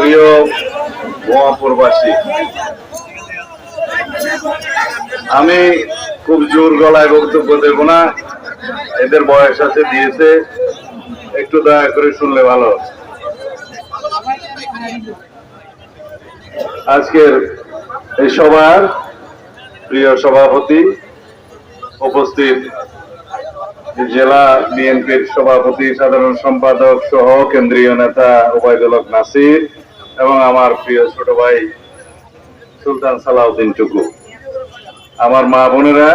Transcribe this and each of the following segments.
প্রিয় আমি খুব জোর গলায় বক্তব্য দেব না, এদের বয়স আছে, দিয়েছে, একটু দয়া করে শুনলে ভালো আজকের এই সভার প্রিয় সভাপতি উপস্থিত জেলা বিএনপির সভাপতি, সাধারণ সম্পাদক সহ কেন্দ্রীয় নেতা ওবায়দুল নাসির এবং আমার প্রিয় ছোট ভাই সুলতান সালাউদ্দিন টুকু। আমার মা বোনেরা,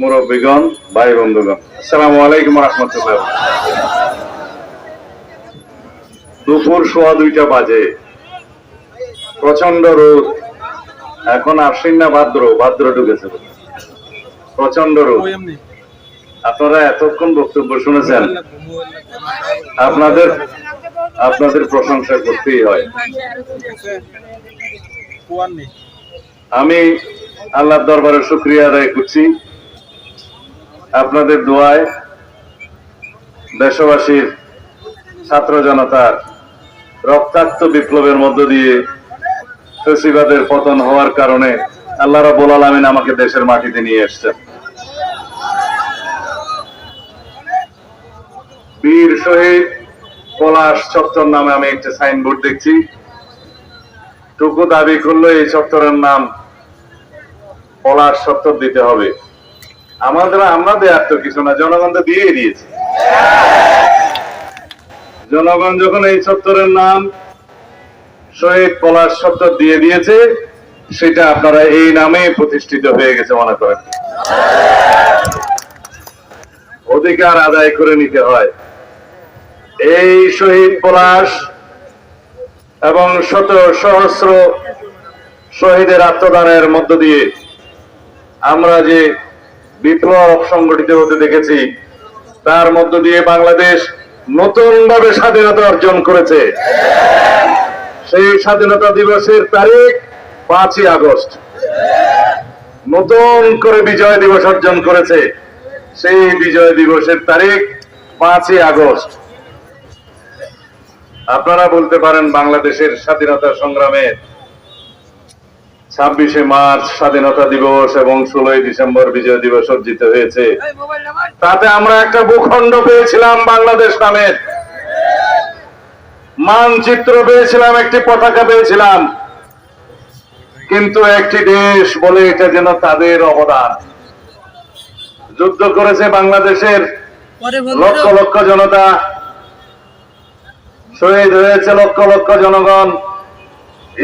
মুরব্বীগণ ভাই বন্ধুগণ আসসালামু আলাইকুম রহমতুল্লাহ। দুপুর সোয়া দুইটা বাজে। প্রচণ্ড রোদ। এখন আশ্বিন না ভাদ্র? ভাদ্র ঢুকেছে প্রচণ্ড রোদ। আপনারা এতক্ষণ বক্তব্য শুনেছেন। আপনাদের আপনাদের প্রশংসা করতেই হয়। আমি আল্লাহর দরবারে শুক্রিয়া আদায় করছি। আপনাদের দোয়ায় দেশবাসীর ছাত্র জনতার রক্তাক্ত বিপ্লবের মধ্য দিয়ে ফেসিবাদের পতন হওয়ার কারণে আল্লাহ রাব্বুল আলামিন আমাকে দেশের মাটিতে নিয়ে এসেছেন। বীর শহীদ পলাশ চত্বর নামে আমি একটা সাইনবোর্ড দেখছি। টুকু দাবি করল এই চত্বরের নাম পলাশ চত্বর দিতে হবে। আমাদের আমরা দেয়ার তো কিছু না, জনগণ তো দিয়ে দিয়েছে। জনগণ যখন এই চত্বরের নাম শহীদ পলাশ চত্বর দিয়ে দিয়েছে, সেটা আপনারা এই নামে প্রতিষ্ঠিত হয়ে গেছে মনে করেন। অধিকার আদায় করে নিতে হয়। এই শহীদ পলাশ এবং শত সহস্র শহীদের আত্মদানের মধ্য দিয়ে আমরা যে বিপ্লব সংগঠিত হতে দেখেছি, তার মধ্য দিয়ে বাংলাদেশ নতুন ভাবে স্বাধীনতা অর্জন করেছে। সেই স্বাধীনতা দিবসের তারিখ পাঁচই আগস্ট। নতুন করে বিজয় দিবস অর্জন করেছে। সেই বিজয় দিবসের তারিখ পাঁচই আগস্ট। আপনারা বলতে পারেন বাংলাদেশের স্বাধীনতা সংগ্রামে ছাব্বিশে মার্চ স্বাধীনতা দিবস এবং ষোলোই ডিসেম্বর বিজয় দিবস অর্জিত হয়েছে। তাতে আমরা একটা ভূখণ্ড পেয়েছিলাম বাংলাদেশ নামের। মানচিত্র পেয়েছিলাম একটি পতাকা পেয়েছিলাম। কিন্তু একটি দেশ বলে এটা যেন তাদের অবদান। যুদ্ধ করেছে বাংলাদেশের লক্ষ লক্ষ জনতা। শহীদ হয়েছে লক্ষ লক্ষ জনগণ,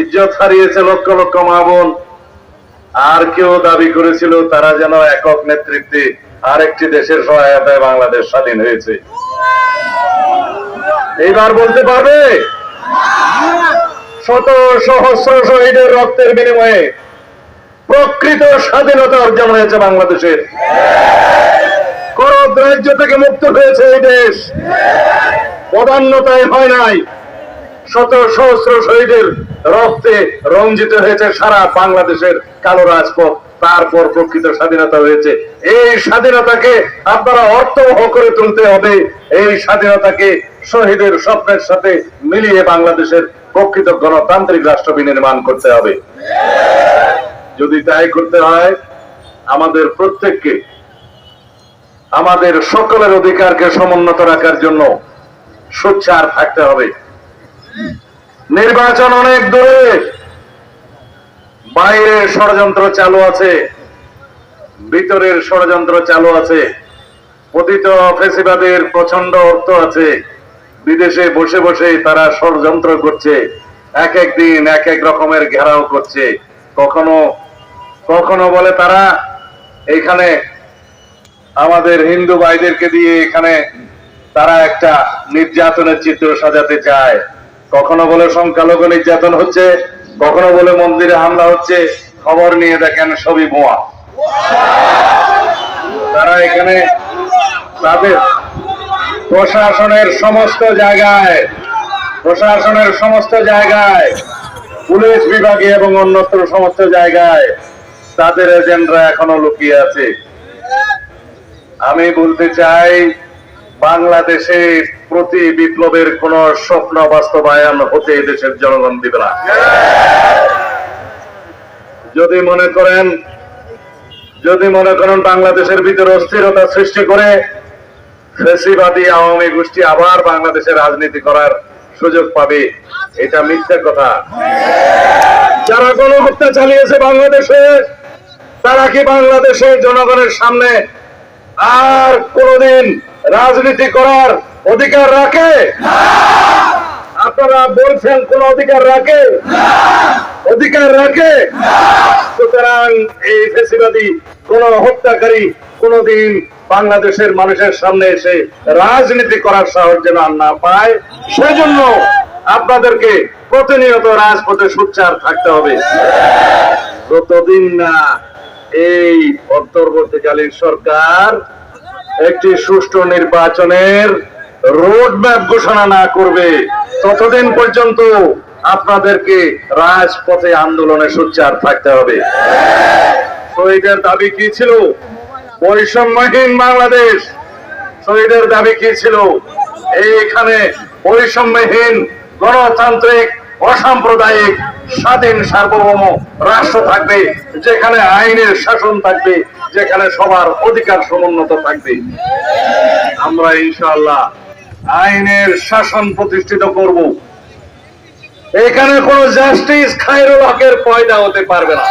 ইজ্জত হারিয়েছে লক্ষ লক্ষ মা বোন। আর কেউ দাবি করেছিল তারা যেন একক নেতৃত্বে আরেকটি দেশের সহায়তায় বাংলাদেশ স্বাধীন হয়েছে। এইবার বলতে পারবে? শত সহস্র শহীদের রক্তের বিনিময়ে প্রকৃত স্বাধীনতা অর্জন হয়েছে বাংলাদেশের। করদ্রাজ্য থেকে মুক্ত হয়েছে এই দেশ। পদান্নতায় হয় নাই। শত সহস্র শহীদের রক্তে রঞ্জিত হয়েছে সারা বাংলাদেশের কালো রাজপথ, তারপর প্রকৃত স্বাধীনতা হয়েছে। এই স্বাধীনতাকে আপনারা অর্থবহ করে তুলতে হবে। এই স্বাধীনতাকে শহীদের স্বপ্নের সাথে মিলিয়ে বাংলাদেশের প্রকৃত গণতান্ত্রিক রাষ্ট্র বিনির্মাণ করতে হবে। যদি তাই করতে হয়, আমাদের প্রত্যেককে আমাদের সকলের অধিকারকে সমুন্নত রাখার জন্য সোচ্চার থাকতে হবে। নির্বাচন অনেক দূরে। বাইরে ষড়যন্ত্র চালু আছে। ভিতরের ষড়যন্ত্র চালু আছে। পতিত ফেসিবাদের প্রচণ্ড অর্থ আছে। বিদেশে বসে বসে তারা ষড়যন্ত্র করছে। এক এক দিন এক এক রকমের ঘেরাও করছে। কখনো কখনো বলে তারা এখানে আমাদের হিন্দু ভাইদেরকে দিয়ে এখানে তারা একটা নির্যাতনের চিত্র সাজাতে চায়। কখনো বলে সংখ্যালঘু নির্যাতন হচ্ছে, কখনো বলে মন্দিরে হামলা হচ্ছে। খবর নিয়ে দেখেন সবই বোয়া তারা এখানে তাদের প্রশাসনের সমস্ত জায়গায়, প্রশাসনের সমস্ত জায়গায়, পুলিশ বিভাগে এবং অন্যত্র সমস্ত জায়গায় তাদের এজেন্টরা এখনও লুকিয়ে আছে। আমি বলতে চাই, বাংলাদেশে প্রতি বিপ্লবের কোন স্বপ্ন বাস্তবায়ন হতে দেশের জনগণ দিবে না। যদি মনে করেন, যদি মনে করেন বাংলাদেশের ভিতরে অস্থিরতা সৃষ্টি করে ফেসিবাদী আওয়ামী গোষ্ঠী আবার বাংলাদেশে রাজনীতি করার সুযোগ পাবে, এটা মিথ্যা কথা। যারা গণহত্যা চালিয়েছে বাংলাদেশে, তারা কি বাংলাদেশের জনগণের সামনে আর কোনদিন রাজনীতি করার অধিকার রাখে? আপনারা বলছেন কোন অধিকার রাখে? অধিকার রাখে? সুতরাং এই ফেসিবাদী কোন হত্যাকারী কোনদিন বাংলাদেশের মানুষের সামনে এসে রাজনীতি করার সাহস যেন আর না পায় সেজন্য আপনাদেরকে প্রতিনিয়ত রাজপথে সোচ্চার থাকতে হবে। যতদিন না এই অন্তর্বর্তীকালীন সরকার একটি সুষ্ঠু নির্বাচনের রোড ম্যাপ ঘোষণা না করবে, ততদিন পর্যন্ত আপনাদেরকে রাজপথে আন্দোলনে সোচ্চার থাকতে হবে। শহীদের দাবি কি ছিল? বৈষম্যহীন বাংলাদেশ। শহীদের দাবি কি ছিল? এইখানে বৈষম্যহীন গণতান্ত্রিক, অসাম্প্রদায়িক স্বাধীন সার্বভৌম রাষ্ট্র থাকবে, যেখানে আইনের শাসন থাকবে, যেখানে সবার অধিকার সমুন্নত থাকবে। আমরা ইনশাআল্লাহ আইনের শাসন প্রতিষ্ঠিত করব। এখানে কোন জাস্টিস খায়রুল হকের পয়দা হতে পারবে না।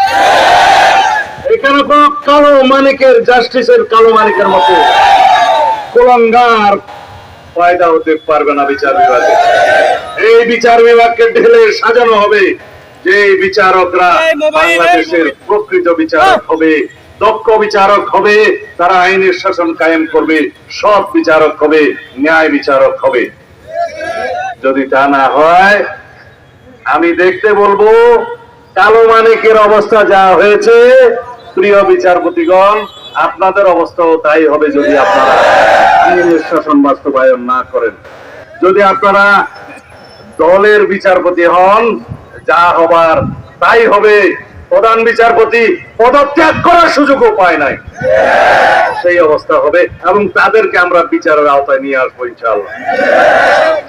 এখানে কোন কালো মানিকের জাস্টিসের কালো মানিকের মতো কুলঙ্গার পয়দা হতে পারবে না বিচার বিভাগে। এই বিচার বিভাগকে ঢেলে সাজানো হবে। যে বিচারকরা বাংলাদেশের প্রকৃত বিচারক হবে দক্ষ বিচারক হবে তারা আইনের শাসন কায়েম করবে সৎ বিচারক হবে ন্যায় বিচারক হবে। যদি তা না হয় আমি দেখতে বলব কালো মানিকের অবস্থা যা হয়েছে প্রিয় বিচারপতিগণ আপনাদের অবস্থাও তাই হবে যদি আপনারা আইনের শাসন বাস্তবায়ন না করেন। যদি আপনারা দলের বিচারপতি হন যা হবার তাই হবে। প্রধান বিচারপতি পদত্যাগ করার সুযোগও পায় নাই। সেই অবস্থা হবে এবং তাদেরকে আমরা বিচারের আওতায় নিয়ে আসব ইনশাআল্লাহ।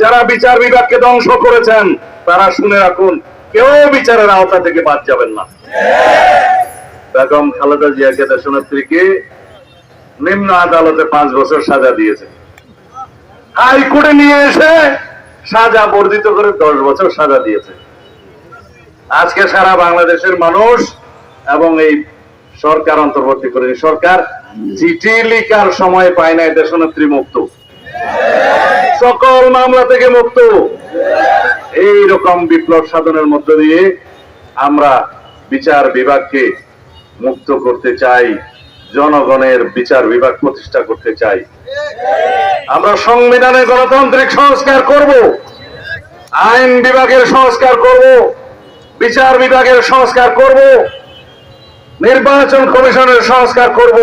যারা বিচার বিভাগকে ধ্বংস করেছেন, তারা শুনে রাখুন, কেউ বিচারের আওতা থেকে বাদ যাবেন না। বেগম খালেদা জিয়াকে দেশনেত্রীকে নিম্ন আদালতে পাঁচ বছর সাজা দিয়েছে। হাইকোর্টে নিয়ে এসে সাজা বর্ধিত করে দশ বছর সাজা দিয়েছে। আজকে সারা বাংলাদেশের মানুষ এবং এই সরকার অন্তর্বর্তী করে সরকার চিঠি লিখার সময় পায় না দেশনেত্রী মুক্ত। সকল মামলা থেকে মুক্ত। এই রকম বিপ্লব সাধনের মধ্য দিয়ে আমরা বিচার বিভাগকে মুক্ত করতে চাই, জনগণের বিচার বিভাগ প্রতিষ্ঠা করতে চাই। আমরা সংবিধানে গণতান্ত্রিক সংস্কার করব, আইন বিভাগের সংস্কার করব। বিচার বিভাগের সংস্কার করব, নির্বাচন কমিশনের সংস্কার করব,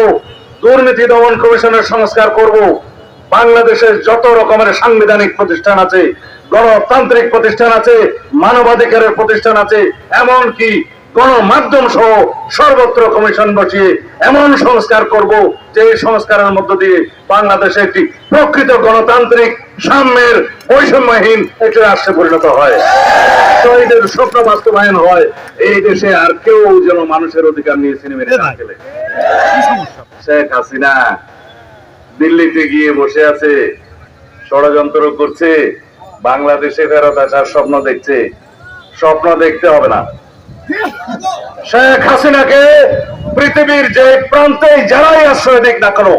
দুর্নীতি দমন কমিশনের সংস্কার করব, বাংলাদেশের যত রকমের সাংবিধানিক প্রতিষ্ঠান আছে, গণতান্ত্রিক প্রতিষ্ঠান আছে, মানবাধিকারের প্রতিষ্ঠান আছে এমন এমনকি গণমাধ্যম সহ সর্বত্র কমিশন বসিয়ে এমন সংস্কার করব যে সংস্কারের মধ্য দিয়ে বাংলাদেশে একটি প্রকৃত গণতান্ত্রিক সাম্যের বৈষম্যহীন একটি রাষ্ট্রে পরিণত হয়। শহীদের স্বপ্ন বাস্তবায়ন হয়। এই দেশে আর কেউ যেন মানুষের অধিকার নিয়ে সিনেমা খেলে। শেখ হাসিনা দিল্লিতে গিয়ে বসে আছে ষড়যন্ত্র করছে বাংলাদেশে ফেরত আসার স্বপ্ন দেখছে। স্বপ্ন দেখতে হবে না। শেখ হাসিনাকে পৃথিবীর যে প্রান্তে যারাই আশ্রয় দিক না কেন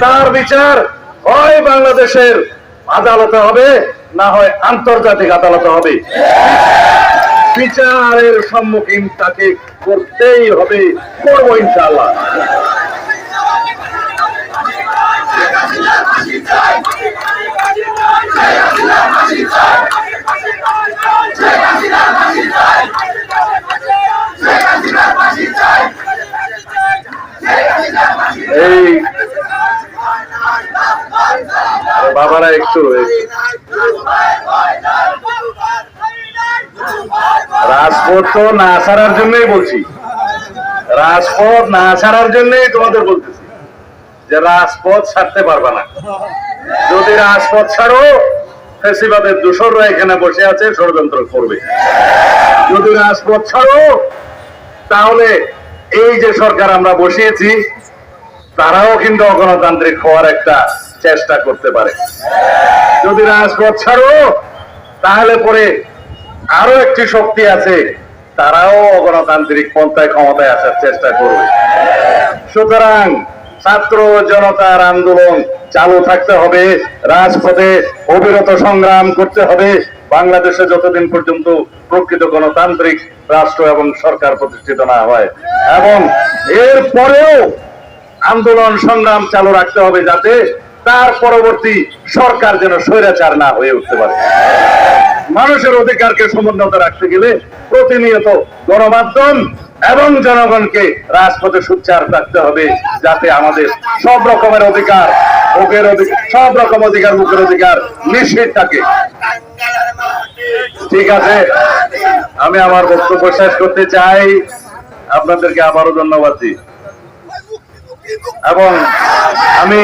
তার বিচার হয় বাংলাদেশের আদালতে হবে, না হয় আন্তর্জাতিক আদালতে হবে। বিচারের সম্মুখীন তাকে করতেই হবে, করব ইনশাআল্লাহ। এই বাবারা একটু রাজপথ তো না ছাড়ার জন্যই বলছি। রাজপথ না ছাড়ার জন্যই তোমাদের বলতেছি। যে রাজপথ ছাড়তে পারবে না। যদি রাজপথ ছাড়ো, ফেসিবাদের দূষররা এখানে বসে আছে, ষড়যন্ত্র করবে। যদি রাজপথ ছাড়ো, তাহলে এই যে সরকার আমরা বসিয়েছি, তারাও কিন্তু অগণতান্ত্রিক হওয়ার একটা চেষ্টা করতে পারে। যদি রাজপথ ছাড়ো, তাহলে পরে আরও একটি শক্তি আছে, তারাও অগণতান্ত্রিক পন্থায় ক্ষমতায় আসার চেষ্টা করবে। সুতরাং ছাত্র জনতার আন্দোলন চালু থাকতে হবে, রাজপথে অবিরত সংগ্রাম করতে হবে, বাংলাদেশে যতদিন পর্যন্ত প্রকৃত গণতান্ত্রিক রাষ্ট্র এবং সরকার প্রতিষ্ঠিত না হয়। এবং এর পরেও আন্দোলন সংগ্রাম চালু রাখতে হবে যাতে তার পরবর্তী সরকার যেন স্বৈরাচার না হয়ে উঠতে পারে। মানুষের অধিকারকে সমুন্নত রাখতে গেলে প্রতিনিয়ত গণমাধ্যম এবং জনগণকে রাজপথে সুচ্চার রাখতে হবে, যাতে আমাদের সব রকমের অধিকার, ভোগের অধিকার সব রকম অধিকার মুখের অধিকার নিশ্চিত থাকে। ঠিক আছে? আমি আমার বক্তব্য শেষ করতে চাই। আপনাদেরকে আবারও ধন্যবাদ দিই। এবং আমি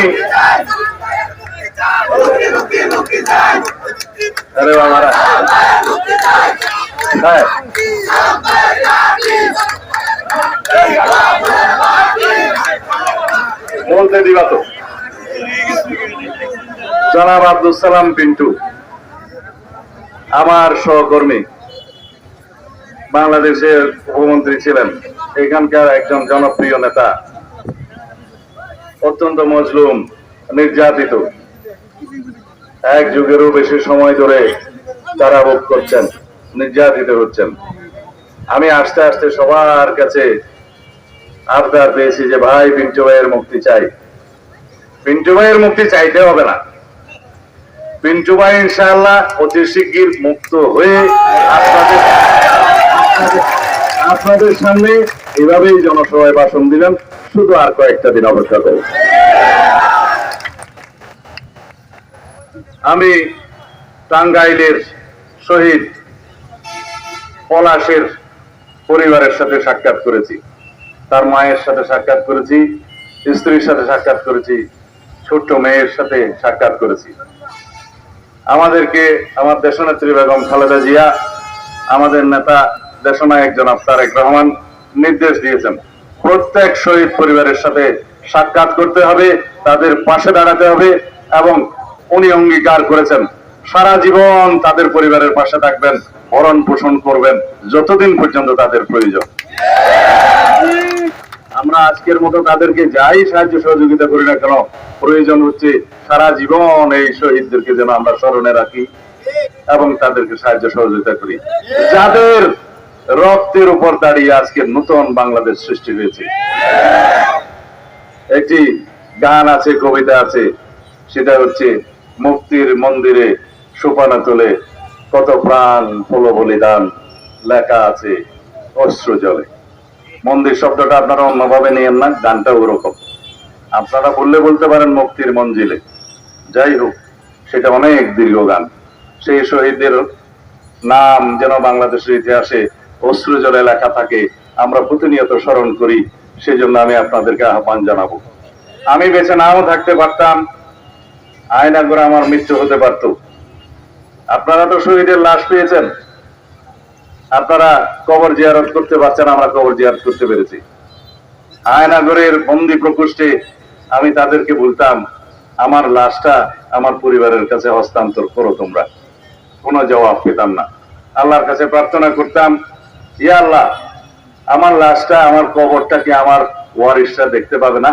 বলতে দিবা তো। জনাব আব্দুল সালাম পিন্টু, আমার সহকর্মী, বাংলাদেশের উপমন্ত্রী ছিলেন। এখানকার একজন জনপ্রিয় নেতা। অত্যন্ত মজলুম, নির্যাতিত। এক যুগেরও বেশি সময় ধরে তারা ভোগ করছেন, নির্যাতিত হচ্ছেন। আমি আস্তে আস্তে সবার কাছে আবদার পেয়েছি যে, ভাই, পিন্টু ভাইয়ের মুক্তি চাই। পিন্টু ভাইয়ের মুক্তি চাইতে হবে না। পিন্টু ভাই ইনশাআল্লাহ অতি শিগগির মুক্ত হয়ে আপনাদের আপনাদের সামনে এভাবেই জনসভায় ভাষণ দিলেন শুধু আর কয়েকটা দিন অপেক্ষা করুন। আমি টাঙ্গাইলের শহীদ পলাশের পরিবারের সাথে সাক্ষাৎ করেছি। তার মায়ের সাথে সাক্ষাৎ করেছি। স্ত্রীর সাথে সাক্ষাৎ করেছি। ছোট্ট মেয়ের সাথে সাক্ষাৎ করেছি। আমাদেরকে, আমার দেশনেত্রী বেগম খালেদা জিয়া, আমাদের নেতা দেশনায়ক জনাব তারেক রহমান নির্দেশ দিয়েছেন। প্রত্যেক শহীদ পরিবারের সাথে সাক্ষাৎ করতে হবে, তাদের পাশে দাঁড়াতে হবে এবং উনি অঙ্গীকার করেছেন। সারা জীবন তাদের পরিবারের পাশে থাকবেন, ভরণ পোষণ করবেন, যতদিন পর্যন্ত তাদের প্রয়োজন। আমরা আজকের মতো তাদেরকে যাই সাহায্য সহযোগিতা করি না কেন, প্রয়োজন হচ্ছে সারা জীবন এই শহীদদেরকে যেন আমরা স্মরণে রাখি এবং তাদেরকে সাহায্য সহযোগিতা করি। যাদের রক্তের উপর দাঁড়িয়ে আজকে নতুন বাংলাদেশ সৃষ্টি হয়েছে। একটি গান আছে, কবিতা আছে, সেটা হচ্ছে মুক্তির মন্দিরে সোপানা তোলে কত প্রাণ ফুল বলিদান লেখা আছে অশ্রু জলে। মন্দির শব্দটা আপনারা অন্যভাবে নিয়েন না, গানটা ওরকম। আপনারা বললে বলতে পারেন মুক্তির মঞ্জিলে। যাই হোক, সেটা অনেক দীর্ঘ গান। সেই শহীদদের নাম যেন বাংলাদেশের ইতিহাসে অশ্রু জলে লেখা থাকে আমরা প্রতিনিয়ত স্মরণ করি সেই জন্য আমি আপনাদেরকে আহ্বান জানাব। আমি বেঁচে নাও থাকতে পারতাম আয়না করে আমার মৃত্যু হতে পারত। আপনারা তো শহীদের লাশ পেয়েছেন। আপনারা কবর জিয়ারত করতে পারছেন, আমরা কবর জিয়ারত করতে পেরেছি। আয়নাগরের বন্দি প্রকোষ্ঠে আমি তাদেরকে বলতাম, আমার লাশটা আমার পরিবারের কাছে হস্তান্তর করো তোমরা। কোনো জবাব পেতাম না। আল্লাহর কাছে প্রার্থনা করতাম ইয়া আল্লাহ, আমার লাশটা, আমার কবরটা কি আমার ওয়ারিসরা দেখতে পাবে না?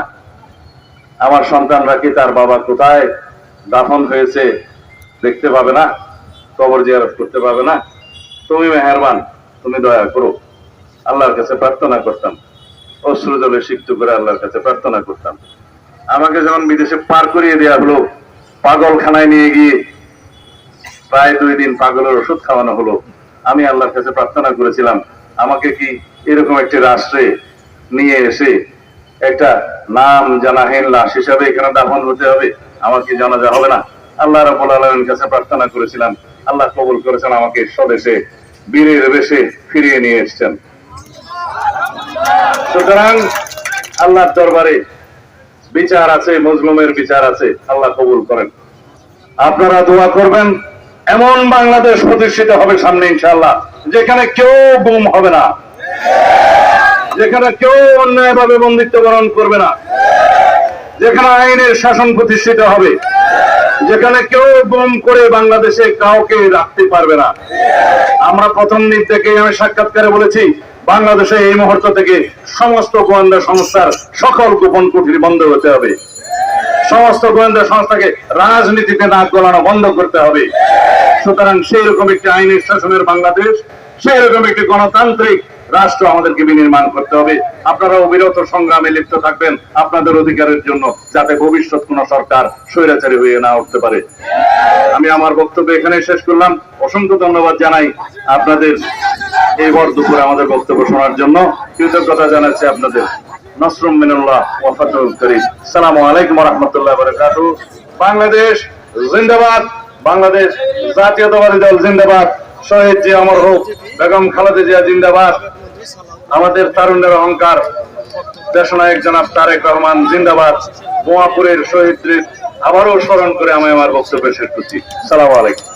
আমার সন্তানরা কি তার বাবা কোথায় দাফন হয়েছে দেখতে পাবে না? কবর জিয়ারত করতে পাবে না? তুমি মেহরবান, তুমি দয়া করো। আল্লাহর কাছে প্রার্থনা করতাম। অশ্রু জলে সিক্ত করে আল্লাহর কাছে প্রার্থনা করতাম। আমাকে যখন বিদেশে পার করিয়ে দেওয়া হলো, পাগলখানায় নিয়ে গিয়ে প্রায় দুই দিন পাগলের ওষুধ খাওয়ানো হলো। আমি আল্লাহর কাছে প্রার্থনা করেছিলাম, আমাকে কি এরকম একটি রাষ্ট্রে নিয়ে এসে একটা নাম জানাহীন লাশ হিসাবে এখানে দাফন হতে হবে? আমাকে জানাজা হবে না? আল্লাহ রাবুল আলমের কাছে প্রার্থনা করেছিলাম, আল্লাহ কবুল করেছেন, আমাকে স্বদেশে, বীরের বেশে ফিরিয়ে নিয়ে এসছেন। সুতরাং আল্লাহর দরবারে বিচার আছে, মজলুমের বিচার আছে, আল্লাহ কবুল করেন। আপনারা দোয়া করবেন এমন বাংলাদেশ প্রতিষ্ঠিত হবে সামনে ইনশাআল্লাহ, যেখানে কেউ গুম হবে না। যেখানে কেউ অন্যায়ভাবে বন্দিত্ব বরণ করবে না। যেখানে আইনের শাসন প্রতিষ্ঠিত হবে। যেখানে কেউ গুম করে বাংলাদেশে কাউকে রাখতে পারবে না। আমরা প্রথম দিন থেকে আমি সাক্ষাৎকারে বলেছি, বাংলাদেশে এই মুহূর্ত থেকে সমস্ত গোয়েন্দা সংস্থার সকল গোপন কুঠির বন্ধ হতে হবে। সমস্ত গোয়েন্দা সংস্থাকে রাজনীতিতে নাক গলানো বন্ধ করতে হবে। সুতরাং সেই রকম একটি আইনের শাসনের বাংলাদেশ সেই রকম একটি গণতান্ত্রিক রাষ্ট্র আমাদেরকে বিনির্মাণ করতে হবে। আপনারা অবিরত সংগ্রামে লিপ্ত থাকবেন আপনাদের অধিকারের জন্য, যাতে ভবিষ্যৎ কোন সরকার স্বৈরাচারী হয়ে না উঠতে পারে। আমি আমার বক্তব্য এখানে শেষ করলাম। অসংখ্য ধন্যবাদ জানাই আপনাদের এই ভর দুপুরে আমাদের বক্তব্য শোনার জন্য। কৃতজ্ঞতা জানাচ্ছি আপনাদের। নসরুম মিনুল্লাহ ওয়াফাতুল করিম। সালামু আলাইকুম রহমতুল্লাহ বারাকাতু বাংলাদেশ জিন্দাবাদ, বাংলাদেশ জাতীয়তাবাদী দল জিন্দাবাদ। শহীদ জি অমর হোক, বেগম খালেদা জিয়া জিন্দাবাদ। আমাদের তারুণ্যের অহংকার। দেশনায়ক জনাব তারেক রহমান জিন্দাবাদ। বোয়াপুরের শহীদদের আবারও স্মরণ করে আমি আমার বক্তব্য শেষ করছি। সালাম আলাইকুম।